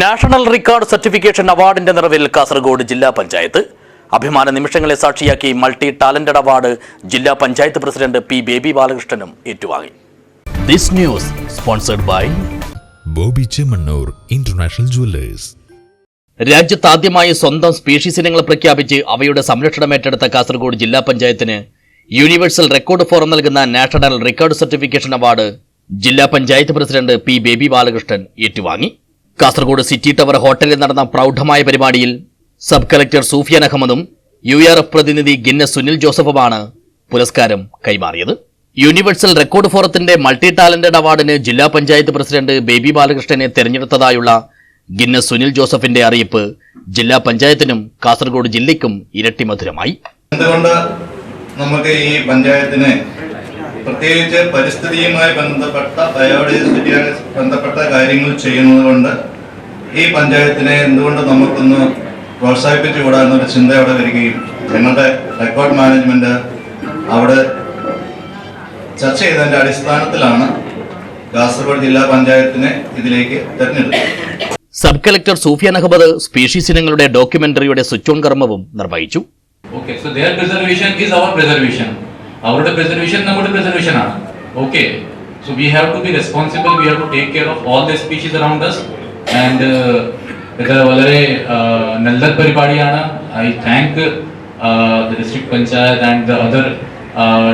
National record certification അവാർഡിന്റെ നിറവിൽ കാസർഗോഡ് ജില്ലാ പഞ്ചായത്ത്. അഭിമാന നിമിഷങ്ങളെ സാക്ഷിയാക്കി മൾട്ടി ടാലന്റഡ് അവാർഡ് ജില്ലാ പഞ്ചായത്ത് പ്രസിഡന്റ് പി ബേബി ബാലകൃഷ്ണനും ഏറ്റുവാങ്ങി. This news sponsored by Bobby Chemmanur international jewellers. രാജ്യത്ത് ആദ്യമായി സ്വന്തം സ്പീഷീസ് ഇനങ്ങൾ പ്രഖ്യാപിച്ച് അവയുടെ സംരക്ഷണം ഏറ്റെടുത്ത കാസർഗോഡ് ജില്ലാ പഞ്ചായത്തിന് യൂണിവേഴ്സൽ റെക്കോർഡ് ഫോറം നൽകുന്ന നാഷണൽ റെക്കോർഡ് സർട്ടിഫിക്കേഷൻ അവാർഡ് ജില്ലാ പഞ്ചായത്ത് പ്രസിഡന്റ് പി ബേബി ബാലകൃഷ്ണൻ ഏറ്റുവാങ്ങി. കാസർഗോഡ് സിറ്റി ടവർ ഹോട്ടലിൽ നടന്ന പ്രൗഢമായ പരിപാടിയിൽ സബ് കളക്ടർ സൂഫിയാൻ അഹമ്മദും യു ആർ എഫ് പ്രതിനിധി ഗിന്നസ് സുനിൽ ജോസഫുമാണ് പുരസ്കാരം കൈമാറിയത്. യൂണിവേഴ്സൽ റെക്കോർഡ് ഫോറത്തിന്റെ മൾട്ടി ടാലന്റഡ് അവാർഡിന് ജില്ലാ പഞ്ചായത്ത് പ്രസിഡന്റ് ബേബി ബാലകൃഷ്ണനെ തെരഞ്ഞെടുത്തതായുള്ള ഗിന്നസ് സുനിൽ ജോസഫിന്റെ അറിയിപ്പ് ജില്ലാ പഞ്ചായത്തിനും കാസർഗോഡ് ജില്ലയ്ക്കും ഇരട്ടി മധുരമായി. എന്തുകൊണ്ട് നമുക്ക് ഈ പഞ്ചായത്തിന് പ്രത്യേകിച്ച് പരിസ്ഥിതിയുമായി ബന്ധപ്പെട്ട ബയോഡൈവേഴ്സിറ്റിയുമായി ബന്ധപ്പെട്ട കാര്യങ്ങൾ ചെയ്യുന്നത് കൊണ്ട് ഈ പഞ്ചായത്തിനെ എന്തുകൊണ്ട് നമുക്കൊന്ന് പ്രോത്സാഹിപ്പിച്ചുകൂടാ എന്നൊരു ചിന്ത അവിടെ വരികയും ഞങ്ങളുടെ റെക്കോർഡ് മാനേജ്മെന്റ് അവിടെ ചർച്ച ചെയ്തതിന്റെ അടിസ്ഥാനത്തിലാണ് കാസർഗോഡ് ജില്ലാ പഞ്ചായത്തിനെ ഇതിലേക്ക് തെരഞ്ഞെടുത്തത് sub collector Sufiyan Ahmed species ഇനങ്ങളുടെ ഡോക്യുമെന്ററിയുടെ സ്വിച്ച് ഓൺ കർമ്മവും നിർവഹിച്ചു Okay, so their preservation is our preservation. അവരുടെ പ്രിസർവേഷൻ നമ്മുടെ പ്രിസർവേഷൻ ആണ്. Okay so we have to be responsible we have to take care of all the species around and ഇത് വളരെ നല്ല പരിപാടിയാണ്. I thank district panchayat and the other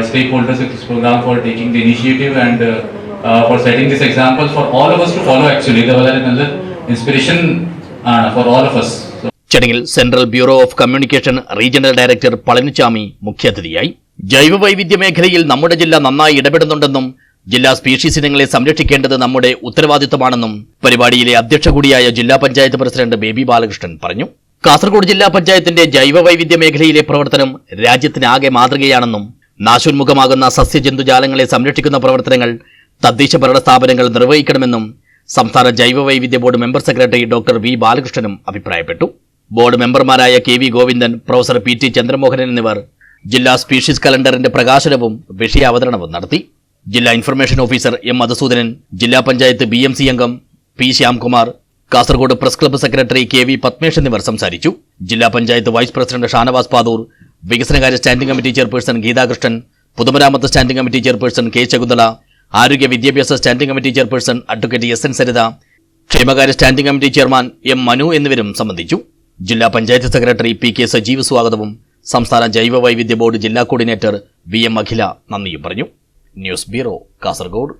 stakeholders if this program for taking the initiative and for setting this example for all of to follow actually ഇത് വളരെ നല്ല inspiration ആണ് for all of ചടങ്ങിൽ central bureau of communication regional director Palaniswami മുഖ്യാതിഥിയായി. ജൈവ വൈവിധ്യ മേഖലയിൽ നമ്മുടെ ജില്ല നന്നായി ഇടപെടുന്നുണ്ടെന്നും ജില്ലാ സ്പീഷീസ് ഇനങ്ങളെ സംരക്ഷിക്കേണ്ടത് നമ്മുടെ ഉത്തരവാദിത്തമാണെന്നും പരിപാടിയിലെ അധ്യക്ഷ കൂടിയായ ജില്ലാ പഞ്ചായത്ത് പ്രസിഡന്റ് ബേബി ബാലകൃഷ്ണൻ പറഞ്ഞു. കാസർഗോഡ് ജില്ലാ പഞ്ചായത്തിന്റെ ജൈവ വൈവിധ്യ മേഖലയിലെ പ്രവർത്തനം രാജ്യത്തിനാകെ മാതൃകയാണെന്നും നാശോന്മുഖമാകുന്ന സസ്യജന്തുജാലങ്ങളെ സംരക്ഷിക്കുന്ന പ്രവർത്തനങ്ങൾ തദ്ദേശ ഭരണ സ്ഥാപനങ്ങൾ നിർവഹിക്കണമെന്നും സംസ്ഥാന ജൈവ വൈവിധ്യ board member secretary doctor V ബാലകൃഷ്ണനും അഭിപ്രായപ്പെട്ടു. ബോർഡ് മെമ്പർമാരായ K V Govindan professor P T Chandramohanan എന്നിവർ ജില്ലാ സ്പീഷീസ് കലണ്ടറിന്റെ പ്രകാശനവും വിഷയാവതരണവും നടത്തി. ജില്ലാ ഇൻഫർമേഷൻ ഓഫീസർ എം മധുസൂദനൻ ജില്ലാ പഞ്ചായത്ത് ബി എം സി അംഗം P Shyamkumar Kasaragod press club secretary K V Padmesh എന്നിവർ സംസാരിച്ചു. ജില്ലാ പഞ്ചായത്ത് വൈസ് പ്രസിഡന്റ് ഷാനവാസ് പാദൂർ വികസനകാര്യ സ്റ്റാൻഡിംഗ് കമ്മിറ്റി ചെയർപേഴ്സൺ ഗീതാകൃഷ്ണൻ പൊതുമരാമത്ത് standing committee chairperson K Shakunthala ആരോഗ്യ വിദ്യാഭ്യാസ standing committee chairperson advocate S N Saritha ക്ഷേമകാര്യ standing committee chairman M Manu എന്നിവരും സംബന്ധിച്ചു. ജില്ലാ panchayat secretary P K Sajeev സ്വാഗതവും സംസ്ഥാന ജൈവ വൈവിധ്യ ബോർഡ് ജില്ലാ കോർഡിനേറ്റർ വി എം അഖില നന്ദിയും പറഞ്ഞു. News bureau Kasaragod.